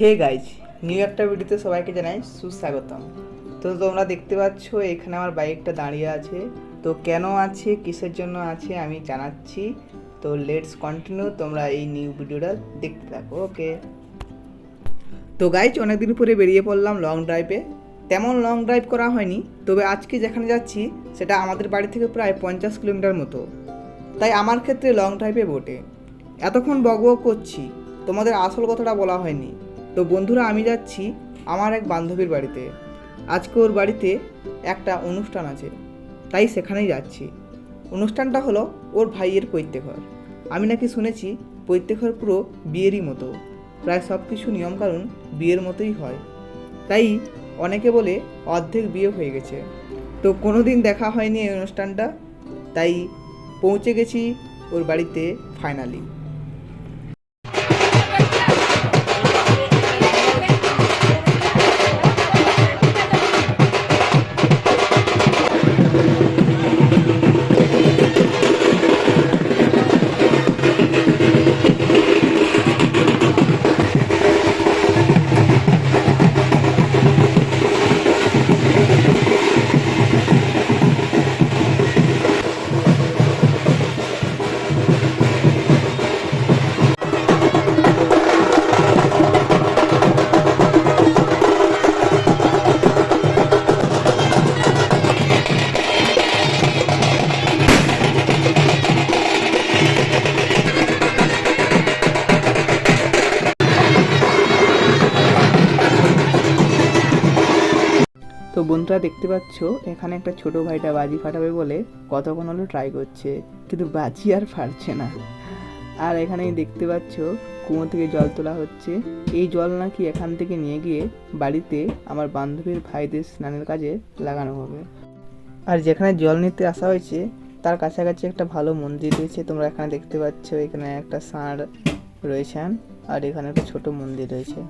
Hey guys new একটা ভিডিওতে সবাইকে জানাই সুস্বাগতম। তো তোমরা দেখতে পাচ্ছ, এখানে আমার বাইকটা দাঁড়িয়ে আছে। তো কেন আছে, কিসের জন্য আছে, আমি জানাচ্ছি। তো লেটস কন্টিনিউ তোমরা এই নিউ ভিডিওটা দেখতে থাকো ওকে তো গাইজ, অনেকদিন পরে বেরিয়ে পড়লাম লং ড্রাইভে তেমন লং ড্রাইভ করা হয়নি, তবে আজকে যেখানে যাচ্ছি, সেটা আমাদের বাড়ি থেকে প্রায় পঞ্চাশ কিলোমিটার মতো। তাই আমার ক্ষেত্রে লং ড্রাইভে বটে। এতক্ষণ বকবক করছি, তোমাদের আসল কথাটা বলা হয়নি। তো বন্ধুরা, আমি যাচ্ছি আমার এক বান্ধবীর বাড়িতে। আজকে ওর বাড়িতে একটা অনুষ্ঠান আছে, তাই সেখানেই যাচ্ছি। অনুষ্ঠানটা হলো ওর ভাইয়ের পৈত্যঘর আমি নাকি শুনেছি পৈত্যঘর পুরো বিয়েরই মতো, প্রায় সব কিছু নিয়মকানুন বিয়ের মতোই হয়। তাই অনেকে বলে অর্ধেক বিয়ে হয়ে গেছে। তো কোনো দিন দেখা হয়নি এই অনুষ্ঠানটা, তাই পৌঁছে গেছি ওর বাড়িতে ফাইনালি বন্ধুরা দেখতে পাচ্ছ? এখানে একটা ছোট ভাইটা বাজি ফাটাবে বলে কতক্ষণ হলো ট্রাই করছে। কিন্তু বাজি আর ফাটছে না। আর এখানে দেখতে পাচ্ছ কুয়ো থেকে জল তোলা হচ্ছে। এই জল নাকি এখান থেকে নিয়ে গিয়ে বাড়িতে আমার বান্ধবীর ভাইদের স্নানের কাজে লাগানো হবে। আর যেখানে জল নিতে আসা হয়েছে, তার কাছাকাছি একটা ভালো মন্দির রয়েছে। তোমরা এখানে দেখতে পাচ্ছ, এখানে একটা ষাঁড় রয়েছেন আর এখানে একটা ছোট মন্দির রয়েছে।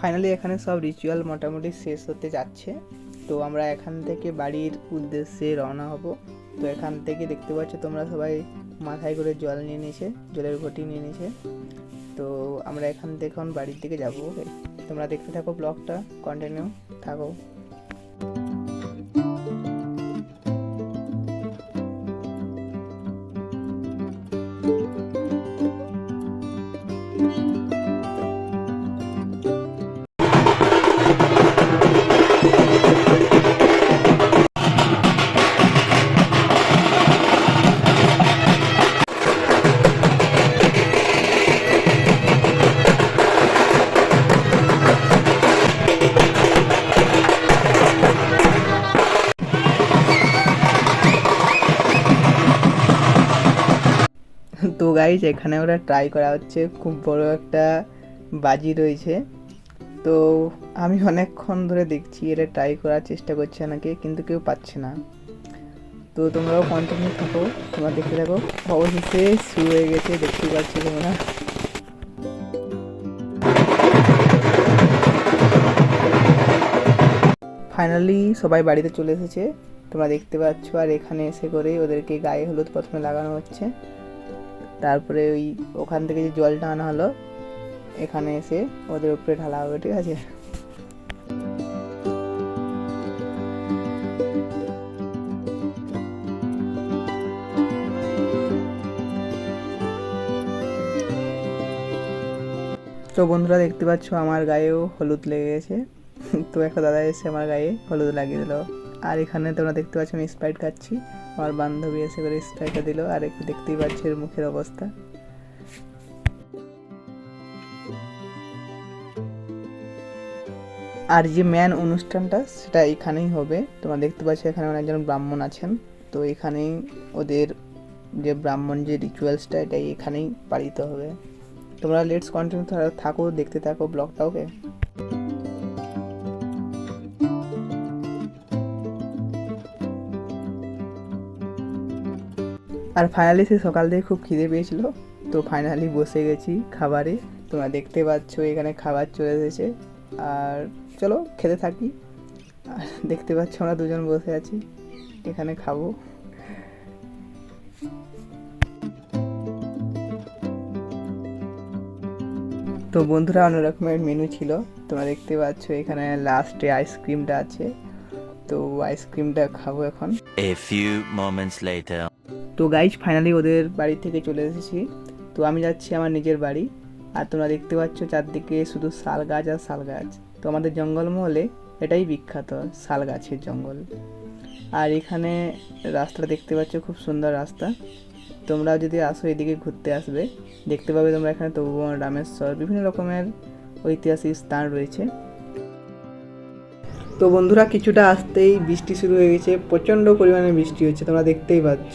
ফাইনালি এখানে সব রিচুয়াল মোটামুটি শেষ হতে যাচ্ছে। তো আমরা এখান থেকে বাড়ির উদ্দেশ্যে রওনা হব। তো এখান থেকে দেখতে পাচ্ছ তোমরা সবাই মাথায় করে জল নিয়ে নিয়েছে, জলের ঘটি নিয়ে নিয়েছে। তো আমরা এখান থেকে এখন বাড়ির দিকে যাব। তোমরা দেখতে থাকো ব্লগটা কন্টিনিউ থাকো। তো গাইজ এখানে ওরা ট্রাই করা হচ্ছে, খুব বড় একটা বাজি রয়েছে। তো আমি অনেকক্ষণ ধরে দেখছি এটা ট্রাই করার চেষ্টা করছে নাকি কিন্তু কেউ পাচ্ছে না। তো তোমরাও কন্টিনিউ থাকো, তোমরা দেখতে থাকো। অবশেষে শুরু হয়ে গেছে, দেখতে পাচ্ছি তোমরা। ফাইনালি সবাই বাড়িতে চলে এসেছে। তোমরা দেখতে পাচ্ছ, আর এখানে এসে করে ওদেরকে গায়ে হলুদ প্রথমে লাগানো হচ্ছে। তারপরে ওই ওখান থেকে যে জলটা আনা হলো, এখানে এসে ওদের উপরে ঢালা হবে, ঠিক আছে? তো বন্ধুরা দেখতে পাচ্ছ, আমার গায়েও হলুদ লেগে গেছে। তো একটা দাদা এসে আমার গায়ে হলুদ লাগিয়ে দিল। আর এখানে তোমরা দেখতে পাচ্ছ আমি স্প্রাইট খাচ্ছি। আমার বান্ধবী এসে করে স্প্রাইটটা দিল, আর একটু দেখতেই পাচ্ছি এর মুখের অবস্থা। আর যে ম্যান অনুষ্ঠানটা, সেটা এখানেই হবে। তোমরা দেখতে পাচ্ছ এখানে অনেকজন ব্রাহ্মণ আছেন। তো এখানেই ওদের যে ব্রাহ্মণ যে রিচুয়ালসটা এটাই এখানেই পালিত হবে। তোমরা লেটস কন্টিনিউ থাকো, দেখতে থাকো ব্লগটা ওকে আর ফাইনালি সে সকাল থেকে খুব খিদে পেয়েছিল। তো ফাইনালি বসে গেছি খাবারে। তোমরা দেখতে পাচ্ছ এখানে খাবার চলে এসেছে। আর চলো খেতে থাকি। আর দেখতে পাচ্ছ আমরা দুজন বসে আছি। এখানে খাব। তো বন্ধুরা অন্য রকমের মেনু ছিল। তোমরা দেখতে পাচ্ছ এখানে লাস্টে আইসক্রিমটা আছে। তো আইসক্রিমটা খাব এখন। A few moments later. তো গাইজ ফাইনালি ওদের বাড়ি থেকে চলে এসেছি। তো আমি যাচ্ছি আমার নিজের বাড়ি। আর তোমরা দেখতে পাচ্ছ চারদিকে শুধু শাল গাছ আর শাল গাছ। তো আমাদের জঙ্গলমহলে এটাই বিখ্যাত শাল গাছের জঙ্গল। আর এখানে রাস্তাটা দেখতে পাচ্ছ খুব সুন্দর রাস্তা। তোমরা যদি আসো এদিকে ঘুরতে আসবে দেখতে পাবে তোমরা এখানে তবুবন রামেশ্বর বিভিন্ন রকমের ঐতিহাসিক স্থান রয়েছে। তো বন্ধুরা, কিছুটা আসতেই বৃষ্টি শুরু হয়ে গেছে, প্রচণ্ড পরিমাণে বৃষ্টি হচ্ছে, তোমরা দেখতেই পাচ্ছ।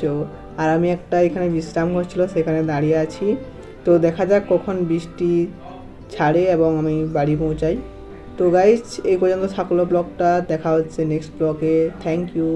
আর আমি একটা এখানে বিশ্রাম করছিল সেখানে দাঁড়িয়ে আছি। তো দেখা যাক কখন বৃষ্টি ছাড়ে এবং আমি বাড়ি পৌঁছাই। তো গাইজ এই পর্যন্ত থাকল ব্লগটা, দেখা হচ্ছে নেক্সট ব্লগে। Thank you